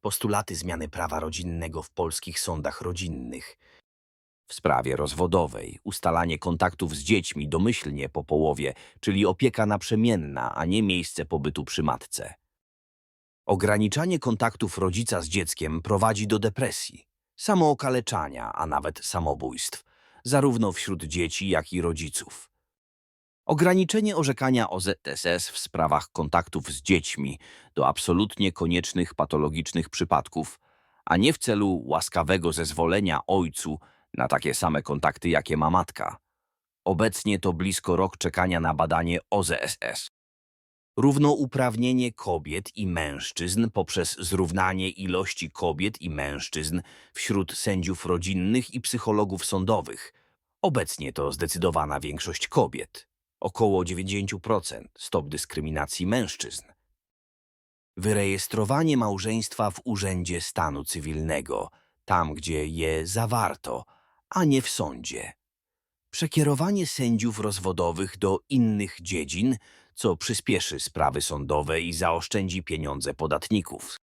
postulaty zmiany prawa rodzinnego w polskich sądach rodzinnych. W sprawie rozwodowej ustalanie kontaktów z dziećmi domyślnie po połowie, czyli opieka naprzemienna, a nie miejsce pobytu przy matce. Ograniczanie kontaktów rodzica z dzieckiem prowadzi do depresji, samookaleczania, a nawet samobójstw, zarówno wśród dzieci, jak i rodziców. Ograniczenie orzekania OZSS w sprawach kontaktów z dziećmi do absolutnie koniecznych patologicznych przypadków, a nie w celu łaskawego zezwolenia ojcu na takie same kontakty, jakie ma matka. Obecnie to blisko rok czekania na badanie OZSS. Równouprawnienie kobiet i mężczyzn poprzez zrównanie ilości kobiet i mężczyzn wśród sędziów rodzinnych i psychologów sądowych. Obecnie to zdecydowana większość kobiet, około 90% stop dyskryminacji mężczyzn. Wyrejestrowanie małżeństwa w Urzędzie Stanu Cywilnego, tam gdzie je zawarto, a nie w sądzie. Przekierowanie sędziów rozwodowych do innych dziedzin, co przyspieszy sprawy sądowe i zaoszczędzi pieniądze podatników.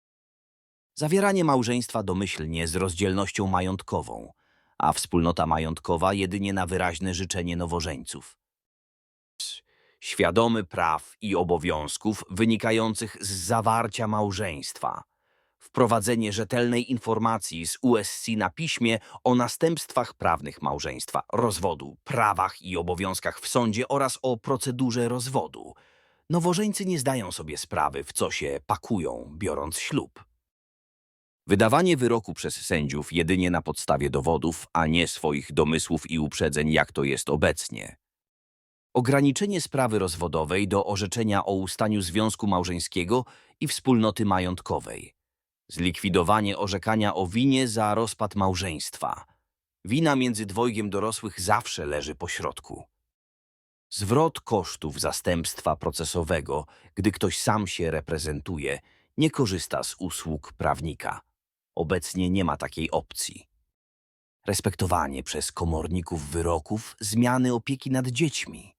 Zawieranie małżeństwa domyślnie z rozdzielnością majątkową, a wspólnota majątkowa jedynie na wyraźne życzenie nowożeńców. Świadomy praw i obowiązków wynikających z zawarcia małżeństwa. Wprowadzenie rzetelnej informacji z USC na piśmie o następstwach prawnych małżeństwa, rozwodu, prawach i obowiązkach w sądzie oraz o procedurze rozwodu. Nowożeńcy nie zdają sobie sprawy, w co się pakują, biorąc ślub. Wydawanie wyroku przez sędziów jedynie na podstawie dowodów, a nie swoich domysłów i uprzedzeń, jak to jest obecnie. Ograniczenie sprawy rozwodowej do orzeczenia o ustaniu związku małżeńskiego i wspólnoty majątkowej. Zlikwidowanie orzekania o winie za rozpad małżeństwa. Wina między dwojgiem dorosłych zawsze leży po środku. Zwrot kosztów zastępstwa procesowego, gdy ktoś sam się reprezentuje, nie korzysta z usług prawnika. Obecnie nie ma takiej opcji. Respektowanie przez komorników wyroków zmiany opieki nad dziećmi.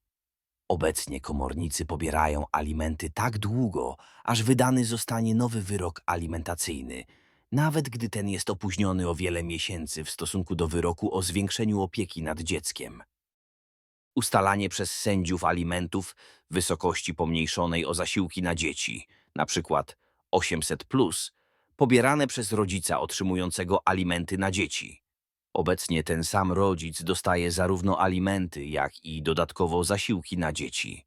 Obecnie komornicy pobierają alimenty tak długo, aż wydany zostanie nowy wyrok alimentacyjny, nawet gdy ten jest opóźniony o wiele miesięcy w stosunku do wyroku o zwiększeniu opieki nad dzieckiem. Ustalanie przez sędziów alimentów wysokości pomniejszonej o zasiłki na dzieci, przykład 800, pobierane przez rodzica otrzymującego alimenty na dzieci. Obecnie ten sam rodzic dostaje zarówno alimenty, jak i dodatkowo zasiłki na dzieci.